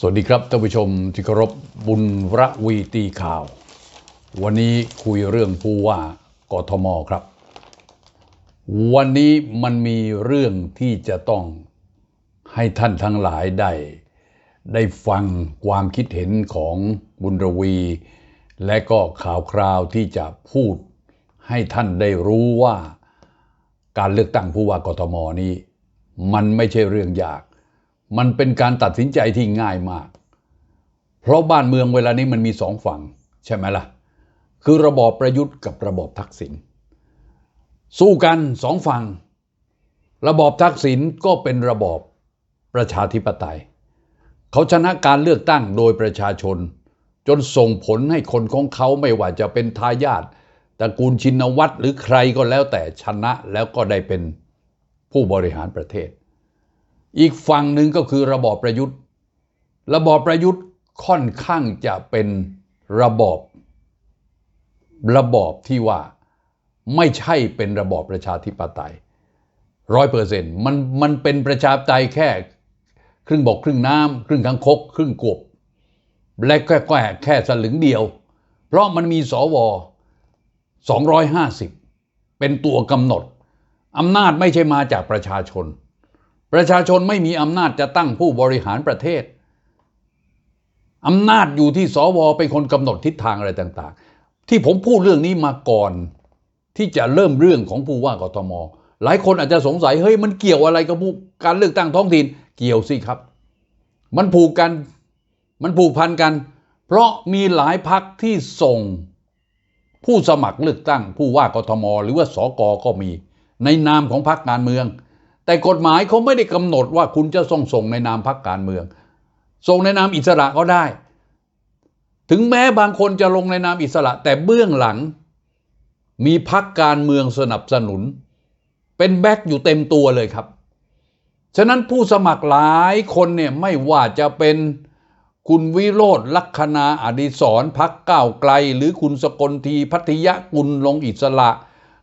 สวัสดีครับท่านผู้ชมที่เคารพบุญระวีตีข่าว วันนี้คุยเรื่องผู้ว่ากทมครับ วันนี้มันมีเรื่องที่จะต้องให้ท่านทั้งหลายได้ ได้ฟังความคิดเห็นของบุญระวี และก็ข่าวคราวที่จะพูดให้ท่านได้รู้ว่า การเลือกตั้งผู้ว่ากทมนี้ มันไม่ใช่เรื่องยาก มันเป็นการตัดสินใจที่ง่ายมาก เพราะบ้านเมืองเวลานี้มันมีสองฝั่ง ใช่ไหมล่ะ คือระบอบประยุทธ์กับระบอบทักษิณสู้กันสองฝั่ง ระบอบทักษิณก็เป็นระบอบประชาธิปไตย เขาชนะการเลือกตั้งโดยประชาชน จนส่งผลให้คนของเขาไม่ว่าจะเป็นทายาทตระกูลชินวัตรหรือใครก็แล้วแต่ชนะแล้วก็ได้เป็นผู้บริหารประเทศ อีกฝั่งหนึ่งก็คือระบอบประยุทธ์ ระบอบประยุทธ์ค่อนข้างจะเป็นระบอบระบอบที่ว่าไม่ใช่เป็นระบอบประชาธิปไตยร้อยเปอร์เซ็นต์มันมันเป็นประชาธิปไตยแค่ ครึ่งบกครึ่งน้ำครึ่งคังคก ครึ่งกบ และแค่แค่แค่สลึงเดียว เพราะมันมีสว250 เป็นตัวกำหนดอำนาจไม่ใช่มาจากประชาชน ประชาชนไม่มีอำนาจจะตั้งผู้บริหารประเทศอำนาจอยู่ที่สวเป็นคนกำหนดทิศทางอะไรต่าง ๆ ที่ผมพูดเรื่องนี้มาก่อนที่จะเริ่มเรื่องของผู้ว่ากทม หลายคนอาจจะสงสัยเฮ้ยมันเกี่ยวอะไรกับผู้การเลือกตั้งท้องถิ่นเกี่ยวสิครับ มันผูกกันมันผูกพันกัน เพราะมีหลายพักที่ส่งผู้สมัครเลือกตั้ง ผู้ว่ากทม หรือว่าสกก็มี ในนามของพรรคการเมือง แต่กฎหมายเขาไม่ได้กำหนดว่าคุณจะส่งส่งในนามพรรคการเมือง ส่งในนามอิสระก็ได้ ถึงแม้บางคนจะลงในนามอิสระ แต่เบื้องหลัง มีพรรคการเมืองสนับสนุน เป็นแบ็กอยู่เต็มตัวเลยครับ ฉะนั้นผู้สมัครหลายคนเนี่ยไม่ว่าจะเป็นคุณวิโรธลัคนาอดิศรพักก้าวไกล หรือคุณสกลทีพัทยกุลลงอิสระ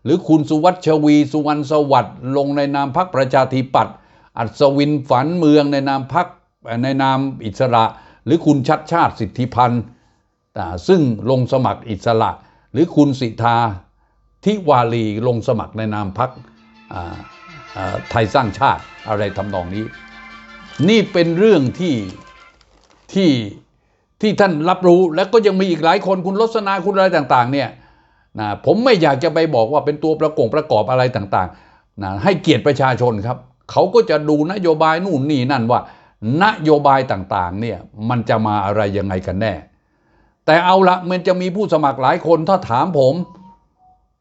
หรือคุณสุวัชวี สุวรรณสวัสดิ์ลงในนามพักประชาธิปัตย์อัศวินฝันเมืองในนามพักในนามอิสระ หรือคุณชัดชาติสิทธิพันธ์อ่ซึ่งลงสมัครอิสระ หรือคุณสิทธาทิวาลีลงสมัครในนามพักไทยสร้างชาติอะไรทำนองนี้ นี่เป็นเรื่องที่ที่ที่ท่านรับรู้แล้วก็ยังมีอีกหลายคนคุณลสนาคุณอะไรต่าง ๆ เนี่ย นะผมไม่อยากจะไปบอกว่าเป็นตัวประกงประกอบอะไรต่างๆนะให้เกียรติประชาชนครับ เขาก็จะดูนโยบายนู่นนี่นั่นว่า นโยบายต่างๆเนี่ยมันจะมาอะไรยังไงกันแน่ แต่เอาละมันจะมีผู้สมัครหลายคนถ้าถามผม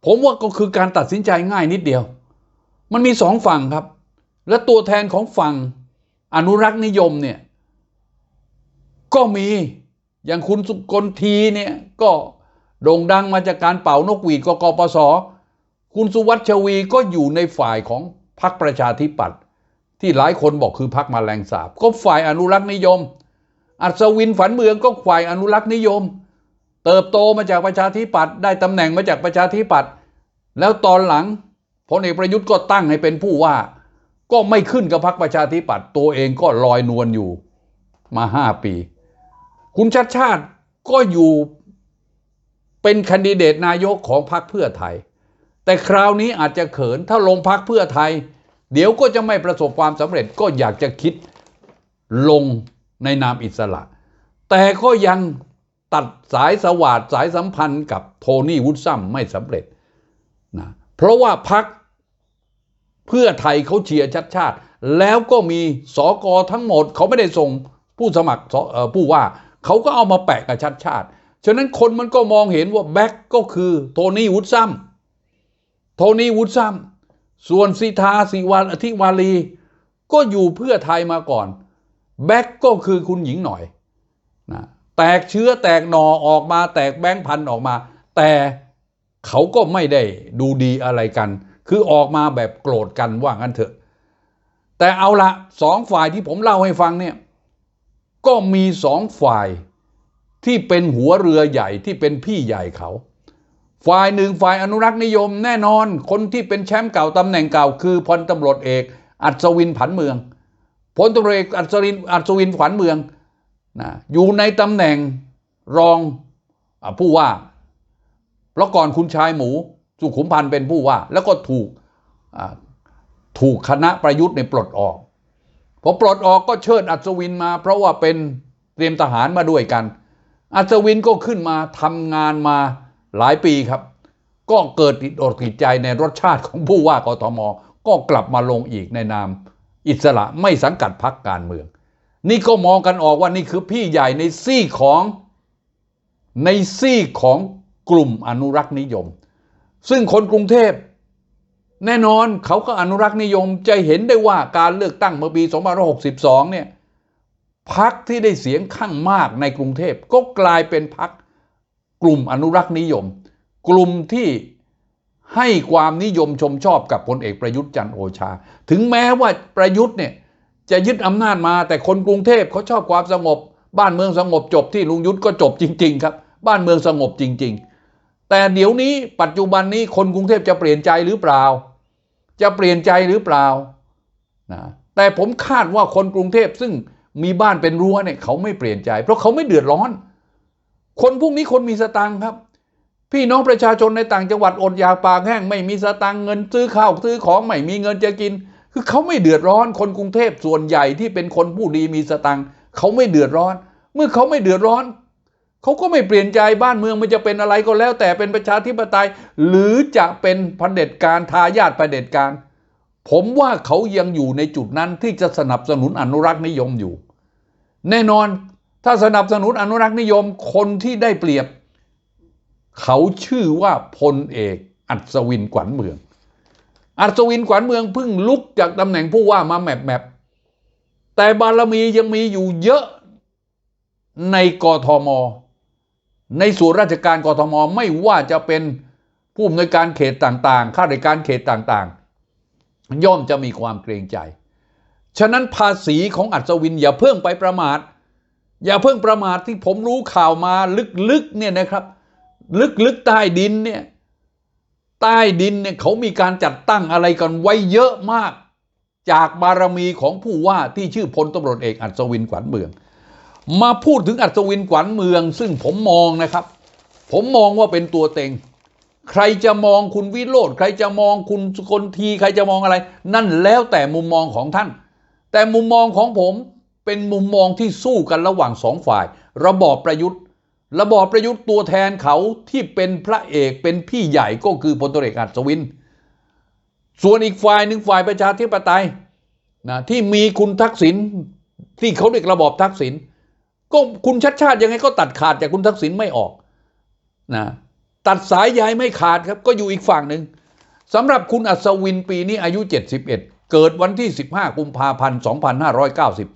ผมว่าก็คือการตัดสินใจง่ายนิดเดียว มันมีสองฝั่งครับ และตัวแทนของฝั่งอนุรักษ์นิยมเนี่ยก็มีอย่างคุณสุกลทีเนี่ยก็ โด่งดังมาจากการเป่านกหวีดกกปส คุณสุวัชวีก็อยู่ในฝ่ายของพรรคประชาธิปัตย์ที่หลายคนบอกคือพรรคมาแรงสาบ ก็ฝ่ายอนุรักษ์นิยม อัศวินฝันเมืองก็ฝ่ายอนุรักษ์นิยม เติบโตมาจากประชาธิปัตย์ได้ตำแหน่งมาจากประชาธิปัตย์แล้วตอนหลังพลเอกประยุทธ์ก็ตั้งให้เป็นผู้ว่า ก็ไม่ขึ้นกับพรรคประชาธิปัตย์ตัวเองก็ลอยนวลอยู่มาห้าปี คุณชัดชาติก็อยู่ เป็นคนดิเดตนายกของพรรคเพื่อไทย แต่คราวนี้อาจจะเขินถ้าลงพรรคเพื่อไทย เดี๋ยวก็จะไม่ประสบความสำเร็จก็อยากจะคิดลงในนามอิสระ แต่ก็ยังตัดสายสวาดสายสัมพันธ์กับโทนี่วุฒซัมไม่สำเร็จนะเพราะว่าพักเพื่อไทยเขาเชียร์ชัดชาติ แล้วก็มีสอกอทั้งหมด เขาไม่ได้ส่งผู้สมัครผู้ว่า เขาก็เอามาแปะกับชัดชาติ ฉะนั้นคนมันก็มองเห็นว่าแบ็กก็คือโทนี่วุฒซัมโทนี่วุฒซัมส่วนสิทาสิวาอธิวาลี ก็อยู่เพื่อไทยมาก่อน แบ็กก็คือคุณหญิงหน่อยนะแตกเชื้อแตกหนอออกมา แตกแบงค์พันออกมา แต่เขาก็ไม่ได้ดูดีอะไรกัน คือออกมาแบบโกรธกันว่างั้นเถอะ แต่เอาละสองฝ่ายที่ผมเล่าให้ฟังเนี่ย ก็มีสองฝ่าย ที่เป็นหัวเรือใหญ่ที่เป็นพี่ใหญ่เขา ฝ่ายหนึ่งฝ่ายอนุรักษ์นิยมแน่นอนคนที่เป็นแชมป์เก่าตำแหน่งเก่า คือพลตำรวจเอก อัศวินผันเมืองพลตำรวจเอกอัศวินอัศวินผันเมืองนะอยู่ในตำแหน่งรองอผู้ว่าเพราะก่อนคุณชายหมู สุขุมพันธ์เป็นผู้ว่า แล้วก็ถูกถูกคณะประยุทธ์ในยปลดออกพอปลดออกก็เชิญอัศวินมา เพราะว่าเป็นเตรียมทหารมาด้วยกัน อัศวินก็ขึ้นมาทำงานมาหลายปีครับ ก็เกิดติดอกติดใจในรสชาติของผู้ว่ากทม ก็กลับมาลงอีกในนาม อิสระไม่สังกัดพรรคการเมือง นี่ก็มองกันออกว่านี่คือพี่ใหญ่ในซี่ของในซี่ของกลุ่มอนุรักษ์นิยม ซึ่งคนกรุงเทพแน่นอนเขาก็อนุรักษ์นิยมจะเห็นได้ว่าการเลือกตั้งเมื่อปี 2562 เนี่ย พักที่ได้เสียงข้างมากในกรุงเทพก็กลายเป็นพักกลุ่มอนุรักษ์นิยม กลุ่มที่ให้ความนิยมชมชอบกับพลเอกประยุทธ์จันโอชา ถึงแม้ว่าประยุทธ์เนี่ยจะยึดอำนาจมาแต่คนกรุงเทพเขาชอบความสงบ บ้านเมืองสงบจบที่ลุงยุทธก็จบจริง ๆ ครับ บ้านเมืองสงบจริง ๆ แต่เดี๋ยวนี้ปัจจุบันนี้คนกรุงเทพจะเปลี่ยนใจหรือเปล่า จะเปลี่ยนใจหรือเปล่านะแต่ผมคาดว่าคนกรุงเทพซึ่ง มีบ้านเป็นรั้วเนี่ยเขาไม่เปลี่ยนใจ เพราะเขาไม่เดือดร้อน คนพวกนี้คนมีสตังค์ครับ พี่น้องประชาชนในต่างจังหวัดอดอยากปากแห้งไม่มีสตังค์เงินซื้อข้าวซื้อของไม่มีเงินจะกิน คือเขาไม่เดือดร้อน คนกรุงเทพส่วนใหญ่ที่เป็นคนผู้ดีมีสตังค์เขาไม่เดือดร้อน เมื่อเขาไม่เดือดร้อนเขาก็ไม่เปลี่ยนใจบ้านเมืองมันจะเป็นอะไรก็แล้ว แต่เป็นประชาธิปไตย หรือจะเป็นพันเผด็จการทายาทเผด็จการ ผมว่าเขายังอยู่ในจุดนั้นที่จะสนับสนุนอนุรักษ์นิยมอยู่ แน่นอนถ้าสนับสนุนอนุรักษ์นิยมคนที่ได้เปรียบ เขาชื่อว่าพลเอก อัศวินขวัญเมือง อัศวินขวัญเมืองเพิ่งลุกจากตำแหน่งผู้ว่ามาแมปแมปแต่บารมียังมีอยู่เยอะในกทม ในส่วนราชการกทมไม่ว่าจะเป็นผู้อำนวยการเขตต่างๆ ข้าราชการเขตต่างๆ ย่อมจะมีความเกรงใจ ฉะนั้นภาษีของอัศวินอย่าเพิ่งไปประมาท อย่าเพิ่งประมาทที่ผมรู้ข่าวมาลึกๆเนี่ยนะครับ ลึกๆใต้ดินเนี่ยใต้ดินเนี่ยเขามีการจัดตั้งอะไรกันไว้เยอะมาก จากบารมีของผู้ว่าที่ชื่อพลตำรวจเอกอัศวินขวัญเมือง มาพูดถึงอัศวินขวัญเมือง ซึ่งผมมองนะครับ ผมมองว่าเป็นตัวเต็ง ใครจะมองคุณวิโรธใครจะมองคุณสุคนที ใครจะมองอะไร นั่นแล้วแต่มุมมองของท่าน แต่มุมมองของผมเป็นมุมมองที่สู้กันระหว่างสองฝ่าย ระบอบประยุทธ์ ระบอบประยุทธ์ตัวแทนเขาที่เป็นพระเอกเป็นพี่ใหญ่ก็คือพลตรเอกอัศวิน ส่วนอีกฝ่ายหนึ่งฝ่ายประชาธิปไตยนะที่มีคุณทักษิณที่เขาเรียกระบอบทักษิณก็คุณชัดชาติยังไงก็ตัดขาดจากคุณทักษิณไม่ออกนะ ตัดสายใยไม่ขาดครับ ก็อยู่อีกฝั่งหนึ่งสำหรับคุณอัศวินปีนี้อายุ 71 เกิดวันที่ 15 กุมภาพันธ์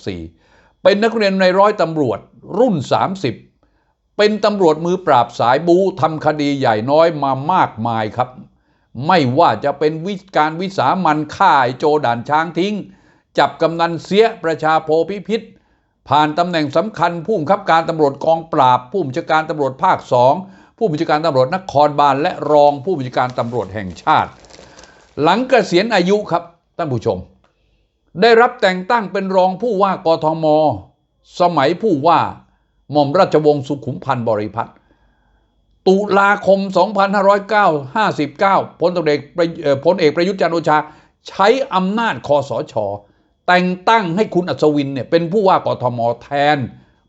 2594 เป็นนักเรียนในร้อยตำรวจรุ่น 30 เป็นตำรวจมือปราบสายบูทำคดีใหญ่น้อยมามากมายครับ ไม่ว่าจะเป็นวิการวิสามันฆ่าโจด่านช้างทิ้ง จับกำนันเสียประชาโพพิพิธผ่านตำแหน่งสำคัญผู้บังคับการตำรวจกองปราบผู้บัญชาการตำรวจภาคสอง ผู้บัญชาการตำรวจนครบาลและรองผู้บัญชาการตำรวจแห่งชาติ หลังเกษียณอายุครับท่านผู้ชม ได้รับแต่งตั้งเป็นรองผู้ว่ากทม สมัยผู้ว่าหม่อมราชวงศ์สุขุมพันธ์บริพัตรตุลาคม 2559พลตรวจเอกปรพลเอกประยุทธ์จันโอชา ใช้อำนาจคอสช แต่งตั้งให้คุณอัศวินเนี่ยเป็นผู้ว่ากทมแทน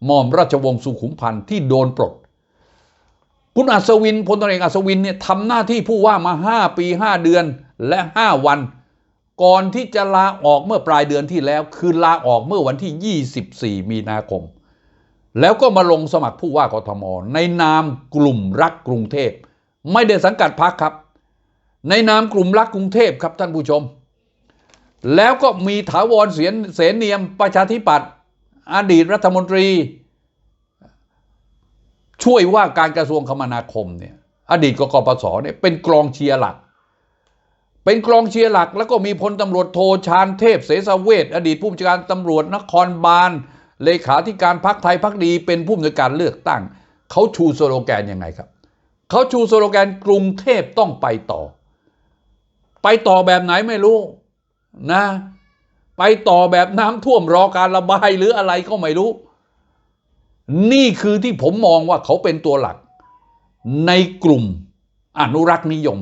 หม่อมราชวงศ์สุขุมพันธ์ที่โดนปลด คุณอัศวินพลตำรวจเอกอัศวินเนี่ยทำหน้าที่ผู้ว่ามา 5 ปี 5 เดือนและ 5 วัน ก่อนที่จะลาออกเมื่อปลายเดือนที่แล้ว คือลาออกเมื่อวันที่ 24 มีนาคม แล้วก็มาลงสมัครผู้ว่ากทม ในนามกลุ่มรักกรุงเทพ ไม่ได้สังกัดพรรคครับ ในนามกลุ่มรักกรุงเทพครับท่านผู้ชม แล้วก็มีถาวรเสียนเสนเนียมประชาธิปัตย์อดีตรัฐมนตรี ช่วยว่าการกระทรวงคมนาคมเนี่ยอดีตกกปสเนี่ยเป็นกรองเชียร์หลัก เป็นกรองเชียร์หลัก แล้วก็มีพลตำรวจโทชาญเทพเสสเวทอดีตผู้บัญชาการตำรวจนครบาลเลขาธิการพักไทยพักดี เป็นผู้อำนวยการเลือกตั้ง เขาชูสโลแกนยังไงครับเขาชูสโลแกนกรุงเทพต้องไปต่อ ไปต่อแบบไหนไม่รู้นะ ไปต่อแบบน้ำท่วมรอการระบายหรืออะไรก็ไม่รู้ นี่คือที่ผมมองว่าเขาเป็นตัวหลัก ในกลุ่มอนุรักษ์นิยม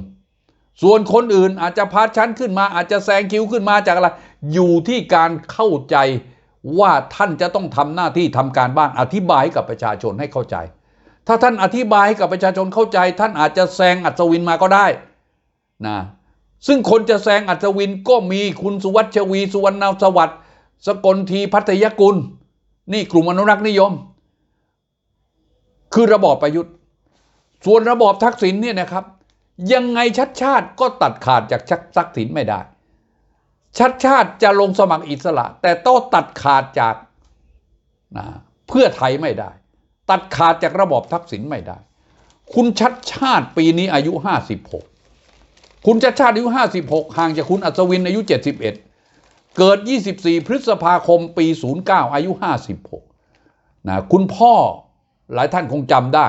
ส่วนคนอื่นอาจจะพาชั้นขึ้นมา อาจจะแซงคิวขึ้นมาจากอะไร อยู่ที่การเข้าใจว่าท่านจะต้องทำหน้าที่ทำการบ้านอธิบายกับประชาชนให้เข้าใจ ถ้าท่านอธิบายให้กับประชาชนเข้าใจ ท่านอาจจะแซงอัศวินมาก็ได้นะซึ่งคนจะแซงอัศวินก็มีคุณสุวัชวี สุวรรณสวัสดิ์สกลทีพัทยกุล นี่กลุ่มอนุรักษ์นิยม คือระบอบประยุทธ์ ส่วนระบอบทักษิณเนี่ยนะครับ ยังไงชัดชาติก็ตัดขาดจากชักทักษิณไม่ได้ ชัดชาติจะลงสมัครอิสระ แต่ต้องตัดขาดจากนะเพื่อไทยไม่ได้ ตัดขาดจากระบอบทักษิณไม่ได้ คุณชัดชาติปีนี้อายุ 56 คุณชัดชาติอายุ 56 ห่างจากคุณอัศวินอายุ 71 เกิด 24 พฤษภาคมปี 09 อายุ 56นะคุณพ่อ หลายท่านคงจำได้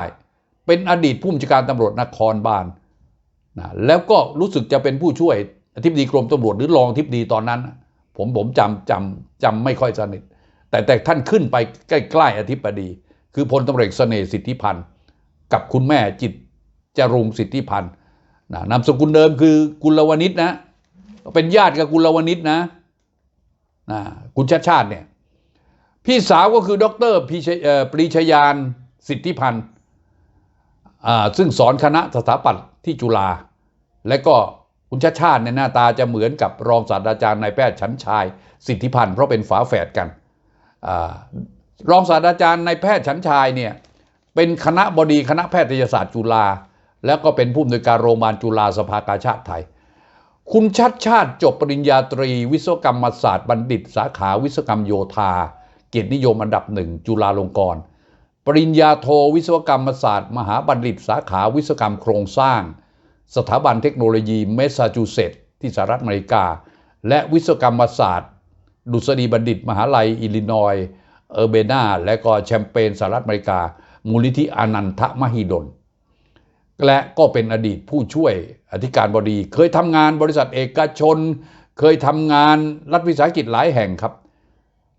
เป็นอดีตผู้บัญชาการตำรวจนครบาลนะแล้วก็รู้สึกจะเป็นผู้ช่วยอธิบดีกรมตำรวจหรือรองอธิบดีตอนนั้น ผมผมจำจำจำไม่ค่อยสนิทแต่แต่ท่านขึ้นไปใกล้ๆอธิบดี คือพลตำรวจเสน่ห์สิทธิพันธ์กับคุณแม่จิตจรุงสิทธิพันธ์นะนามสกุลเดิมคือกุลวณิชนะ เป็นญาติกับกุลวณิชนะนะคุณชาติชาติเนี่ยพี่สาวก็คือดรพีชปรีชยาน สิทธิพันธ์ซึ่งสอนคณะสถาปัตย์ที่จุฬาและก็คุณชาติชาติในหน้าตาจะเหมือนกับรองศาสตราจารย์นายแพทย์ชั้นชาย สิทธิพันธ์เพราะเป็นฝาแฝดกันอรองศาสตราจารย์นายแพทย์ชั้นชายเนี่ยเป็นคณะบดีคณะแพทยศาสตร์จุฬาแล้วก็เป็นผู้อำนวยการโรงพยาบาลจุฬาสภากาชาติไทย คุณชัดชาติจบปริญญาตรี วิศวกรรมศาสตร์บัณฑิต สาขาวิศวกรรมโยธา เกียรตินิยมอันดับหนึ่งจุฬาลงกรณ์ ปริญญาโทวิศวกรรมศาสตร์ มหาบัณฑิตสาขาวิศวกรรมโครงสร้าง สถาบันเทคโนโลยีเมสซาชูเซตส์ที่สหรัฐอเมริกา และวิศวกรรมศาสตร์ ดุษฎีบัณฑิต มหาลัย อิลลินอยเออร์เบนาและก็แชมเปญสหรัฐอเมริกา มูลนิธิอนันทมหิดล และก็เป็นอดีตผู้ช่วยอธิการบดี เคยทำงานบริษัทเอกชน เคยทำงานรัฐวิสาหกิจหลายแห่งครับ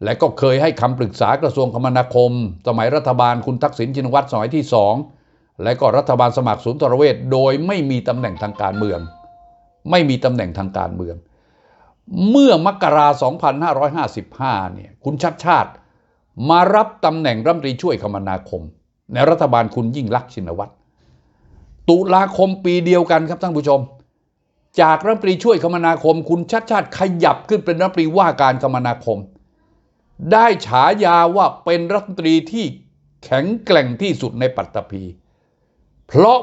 และก็เคยให้คำปรึกษากระทรวงคมนาคม สมัยรัฐบาลคุณทักษิณชินวัตรสมัยที่สองและก็รัฐบาลสมัครศูนย์ตรเวทโดยไม่มีตำแหน่งทางการเมือง ไม่มีตำแหน่งทางการเมือง เมื่อมกรา2555เนี่ยคุณชัดชาติ มารับตำแหน่งรัฐมนตรีช่วยคมนาคม ในรัฐบาลคุณยิ่งลักษณ์ชินวัตรตุลาคมปีเดียวกันครับท่านผู้ชม จากรัฐมนตรีช่วยคมนาคม คุณชัดชาติขยับขึ้นเป็นรัฐมนตรีว่าการคมนาคม ได้ฉายาว่าเป็นรัฐมนตรีที่แข็งแกร่งที่สุดในปัตตภี เพราะ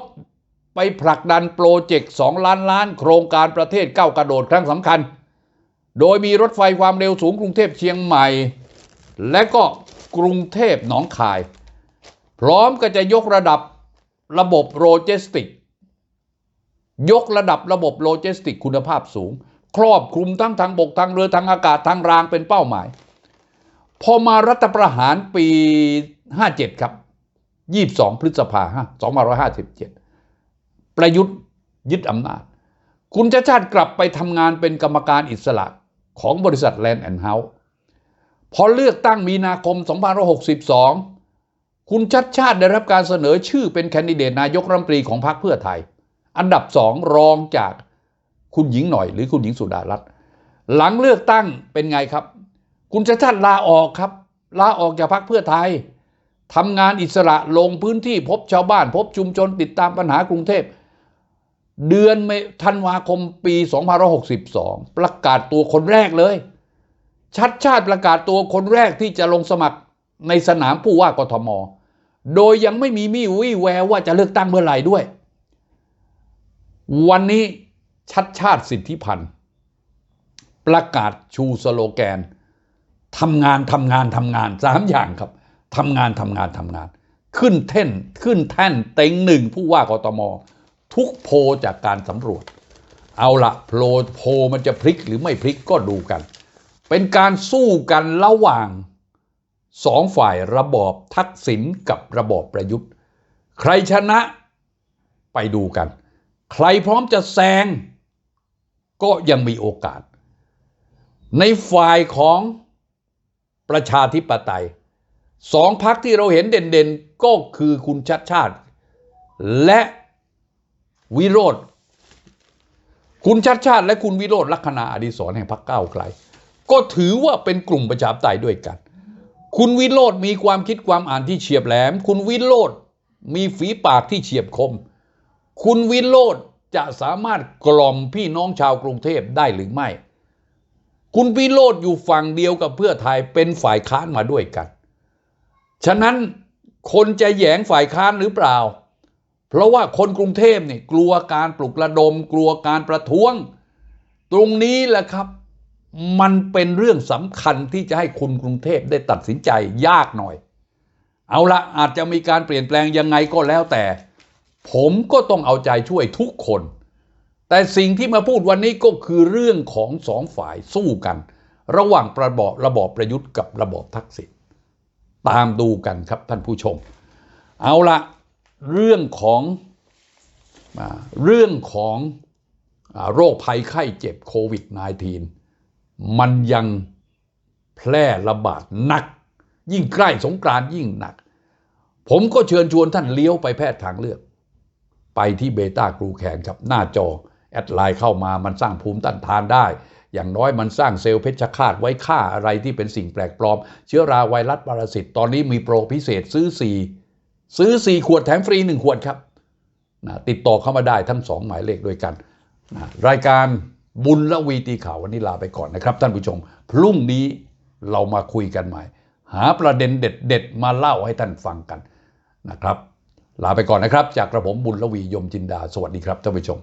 ไปผลักดันโปรเจกต์ 2 ล้านล้านโครงการประเทศก้าวกระโดดครั้งสำคัญ โดยมีรถไฟความเร็วสูงกรุงเทพเชียงใหม่ และก็กรุงเทพหนองคาย พร้อมก็จะยกระดับระบบโลจิสติก ยกระดับระบบโลจิสติกคุณภาพสูง ครอบคลุมทั้งทางบกทางเรือทางอากาศทางรางเป็นเป้าหมาย พอมารัฐประหารปี 57 ครับ 22 พฤษภาคม2557 ประยุทธ์ยึดอำนาจ คุณชาชาติกลับไปทำงานเป็นกรรมการอิสระของบริษัทแลนด์แอนด์เฮาส์พอเลือกตั้งมีนาคม 2562 คุณชัดชาติได้รับการเสนอชื่อเป็นแคนดิเดตนายกรัฐมนตรีของพรรคเพื่อไทย อันดับสองรองจากคุณหญิงหน่อยหรือคุณหญิงสุดารัตน์หลังเลือกตั้งเป็นไงครับ คุณชัดชาติลาออกครับ ลาออกจากพรรคเพื่อไทยทำงานอิสระลงพื้นที่พบชาวบ้าน พบชุมชนติดตามปัญหากรุงเทพ เดือนธันวาคมปี2562 ประกาศตัวคนแรกเลย ชัดชาติประกาศตัวคนแรกที่จะลงสมัครในสนามผู้ว่ากทม โดยยังไม่มีมี่วี่แววว่าจะเลือกตั้งเมื่อไหร่ด้วย วันนี้ชัดชาติสิทธิพันธ์ประกาศชูสโลแกน ทำงานทำงานทำงานสามอย่างครับทำงานทำงานทำงาน ขึ้นเท่นขึ้นแท่นเต็งหนึ่งผู้ว่ากทม ทุกโพจากการสำรวจ เอาละโพโพมันจะพลิกหรือไม่พลิกก็ดูกัน เป็นการสู้กันระหว่างสองฝ่ายระบอบทักษิณกับระบอบประยุทธ์ ใครชนะไปดูกัน ใครพร้อมจะแซงก็ยังมีโอกาส ในฝ่ายของ ประชาธิปไตยสองพักที่เราเห็นเด่นๆ ก็คือคุณชัดชาติ และวิโรธคุณชัดชาติ และคุณวิโรธลัคนาอดีศรแห่งพรรคก้าวไกล ก็ถือว่าเป็นกลุ่มประชาธิปไตยด้วยกัน คุณวิโรธมีความคิดความอ่านที่เฉียบแหลม คุณวิโรธมีฝีปากที่เฉียบคม คุณวิโรธจะสามารถกล่อมพี่น้องชาวกรุงเทพได้หรือไม่ คุณวิโรธอยู่ฝั่งเดียวกับเพื่อไทยเป็นฝ่ายค้านมาด้วยกัน ฉะนั้นคนจะแยงฝ่ายค้านหรือเปล่า เพราะว่าคนกรุงเทพเนี่ยกลัวการปลุกระดม กลัวการประท้วง ตรงนี้แหละครับ มันเป็นเรื่องสำคัญที่จะให้คุณกรุงเทพได้ตัดสินใจยากหน่อย เอาละอาจจะมีการเปลี่ยนแปลงยังไงก็แล้วแต่ ผมก็ต้องเอาใจช่วยทุกคน แต่สิ่งที่มาพูดวันนี้ก็คือเรื่องของสองฝ่ายสู้กัน ระหว่างระบอบระบอบประยุทธ์กับระบอบทักษิณตามดูกันครับท่านผู้ชม เอาละเรื่องของเรื่องของโรคภัยไข้เจ็บโควิด -19 มันยังแพร่ระบาดหนัก ยิ่งใกล้สงกรานยิ่งหนัก ผมก็เชิญชวนท่านเลี้ยวไปแพทย์ทางเลือก ไปที่เบต้ากรูแคนครับหน้าจอ แอดไลน์เข้ามามันสร้างภูมิต้านทานได้ อย่างน้อยมันสร้างเซลล์เพชฌฆาตไว้ฆ่าอะไรที่เป็นสิ่งแปลกปลอม เชื้อราไวรัสปรสิตตอนนี้มีโปรพิเศษซื้อ 4 ซื้อ 4 ขวดแถมฟรี 1 ขวดครับนะติดต่อเข้ามาได้ทั้ง 2 หมายเลขด้วยกันนะรายการบุญและวีตีข่าววันนี้ลาไปก่อนนะครับ ท่านผู้ชม พรุ่งนี้เรามาคุยกันใหม่ หาประเด็นเด็ดๆมาเล่าให้ท่านฟังกันนะครับ ลาไปก่อนนะครับ จากกระผมบุญละวียมจินดา สวัสดีครับท่านผู้ชม